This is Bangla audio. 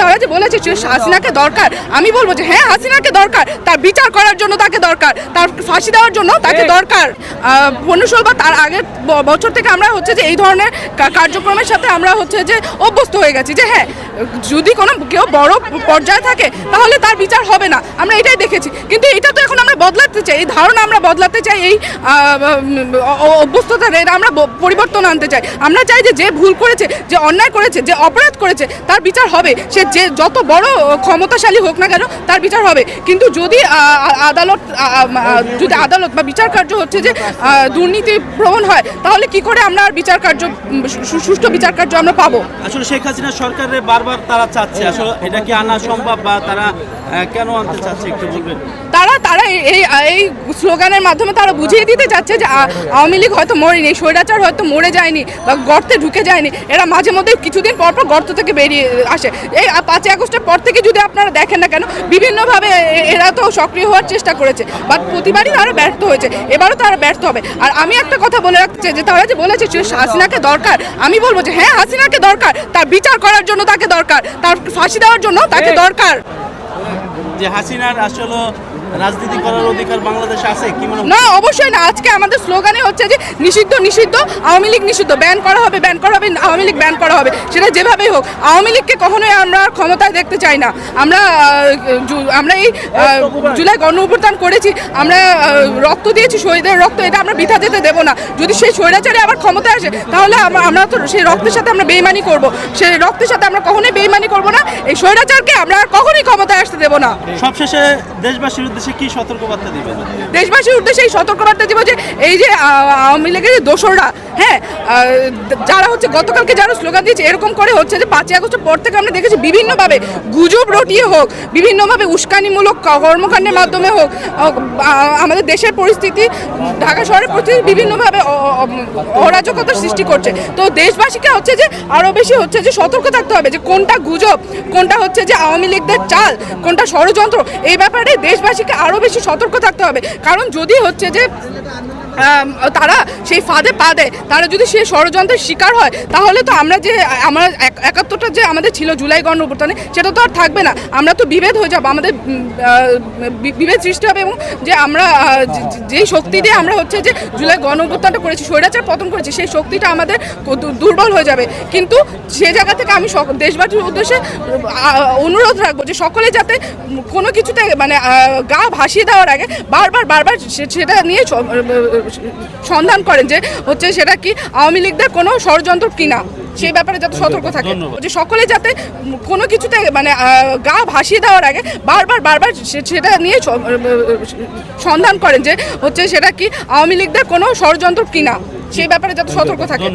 তারা যে বলেছে যে হাসিনাকে দরকার আমি বলব যে হ্যাঁ হাসিনাকে দরকার তার বিচার করার জন্য তাকে দরকার তার ফাঁসি দেওয়ার জন্য তাকে দরকার। পনেরো ষোলো বা তার আগের বছর থেকে আমরা হচ্ছে যে এই ধরনের কার্যক্রমের সাথে আমরা হচ্ছে যে অভ্যস্ত হয়ে গেছি যে হ্যাঁ যদি কোনো কেউ বড় পর্যায়ে থাকে তাহলে তার বিচার হবে না। আমরা এটাই দেখেছি। কিন্তু এটা তো এখন আমরা বদলাতে চাই এই ধারণা আমরা বদলাতে চাই এই আহ, উম, অ- অ- অভ্যস্ততার এটা আমরা পরিবর্তন আনতে চাই। আমরা চাই যে যে ভুল করেছে যে অন্যায় করেছে যে অপরাধ করেছে তার বিচার হবে। সে যে যত বড় ক্ষমতাশালী হোক না কেন তার বিচার হবে। কিন্তু যদি আদালত যদি আদালত বা বিচার কার্য হচ্ছে যে দুর্নীতি প্রবণ হয় তাহলে কি করে আমরা আর বিচার কার্য সুষ্ঠু বিচার কার্য আমরা পাবো? আসলে শেখ হাসিনা সরকারের বারবার তারা চাচ্ছে। আসলে এটা কি আনা সম্ভব বা তারা কেন আনতে চাচ্ছে একটু বলবেন? তারা তারা এই- এই স্লোগানের মাধ্যমে তারা বুঝিয়ে দিতে চাচ্ছে যে আওয়ামী লীগ হয়তো মরেনি স্বৈরাচার হয়তো মরে যায়নি বা গর্তে ঢুকে যায়নি। এরা মাঝে মধ্যে কিছুদিন পর পর গর্ত থেকে বেরিয়ে আসে। এই পাঁচই আগস্টের পর থেকে যদি আপনারা দেখেন না কেন বিভিন্নভাবে এরা তো সক্রিয় হওয়ার চেষ্টা করেছে বাট প্রতিবারই তারা ব্যর্থ হয়েছে। এবারও তারা ব্যর্থ হবে। আর আমি একটা কথা বলে রাখতে চাই যে তারা যে বলেছে হাসিনাকে দরকার আমি বলব যে হ্যাঁ হাসিনাকে দরকার তার বিচার করার জন্য তাকে দরকার তার ফাঁসি দেওয়ার জন্য তাকে দরকার। যে হাসিনার আসলে রাজনীতি করার অধিকার বাংলাদেশে আছে কি মনে? না, অবশ্যই না। আজকে আমাদের স্লোগানে হচ্ছে যে নিষিদ্ধ নিষিদ্ধ, আওয়ামী লীগ নিষিদ্ধ। ব্যান করা হবে, ব্যান করা হবে, আওয়ামী লীগ ব্যান করা হবে। সেটা যেভাবেই হোক, আওয়ামী লীগকে কখনোই আমরা ক্ষমতায় দেখতে চাই না। আমরা আমরা এই জুলাই গণ অভ্যুত্থান করেছি, আমরা রক্ত দিয়েছি শহীদের রক্ত, এটা আমরা বৃথা যেতে দেবো না। যদি সেই স্বৈরাচারে আবার ক্ষমতায় আসে, তাহলে আমরা আমরা তো সেই রক্তের সাথে আমরা বেইমানি করব। সেই রক্তের সাথে আমরা কখনোই বেইমানি করব না। এই স্বৈরাচারকে আমরা আর কখনোই ক্ষমতায় আসতে দেবো না। সবশেষে দেশবাসীর উদ্দেশ্যে কি সতর্কবার্তা দিবেন? দেশবাসীর উদ্দেশ্যে এই সতর্কবার্তা দিব যে এই যে আওয়ামী লীগের যে দোসররা হ্যাঁ যারা হচ্ছে গতকালকে যারা স্লোগান দিয়েছে, এরকম করে হচ্ছে যে পাঁচই আগস্টের পর থেকে আমরা দেখেছি বিভিন্নভাবে গুজব রটিয়ে হোক, বিভিন্নভাবে উস্কানিমূলক কর্মকাণ্ডের মাধ্যমে হোক আমাদের দেশের পরিস্থিতি, ঢাকা শহরের পরিস্থিতি বিভিন্নভাবে অরাজকতার সৃষ্টি করছে। তো দেশবাসীকে হচ্ছে যে আরও বেশি হচ্ছে যে সতর্ক থাকতে হবে যে কোনটা গুজব, কোনটা হচ্ছে যে আওয়ামী লীগদের চাল, কোনটা ষড়যন্ত্র, এই ব্যাপারে দেশবাসীকে আরও বেশি সতর্ক থাকতে হবে। কারণ যদি হচ্ছে যে তারা সেই ফাঁদে পা দেয়। তারা যদি সেই ষড়যন্ত্রের শিকার হয়, তাহলে তো আমরা যে, আমরা এক- একাত্তরটা যে আমাদের ছিল জুলাই গণ অভ্যুত্থানে সেটা তো আর থাকবে না। আমরা তো বিভেদ হয়ে যাব। আমাদের বিভেদ সৃষ্টি হবে এবং যে আমরা যে- শক্তি দিয়ে আমরা হচ্ছে যে জুলাই গণ অভ্যুত্থানটা করেছি, স্বৈরাচার পতন করেছি, সেই শক্তিটা আমাদের দুর্বল হয়ে যাবে। কিন্তু সে জায়গা থেকে আমি দেশবাসীর উদ্দেশ্যে অনুরোধ রাখব যে সকলে যাতে কোনো কিছুতে মানে গা ভাসিয়ে দেওয়ার আগে বারবার বারবার সে- সেটা নিয়ে স- সন্ধান করেন যে হচ্ছে সেটা কি আওয়ামী লীগদের কোনো ষড়যন্ত্র কিনা? সেই ব্যাপারে যাতে সতর্ক থাকে। যে সকলে যাতে কোনো কিছুতে মানে গা ভাসিয়ে দেওয়ার আগে বারবার বারবার সেটা নিয়ে সন্ধান করেন যে হচ্ছে সেটা কি আওয়ামী লীগদের কোনো ষড়যন্ত্র কিনা? সেই ব্যাপারে যাতে সতর্ক থাকে।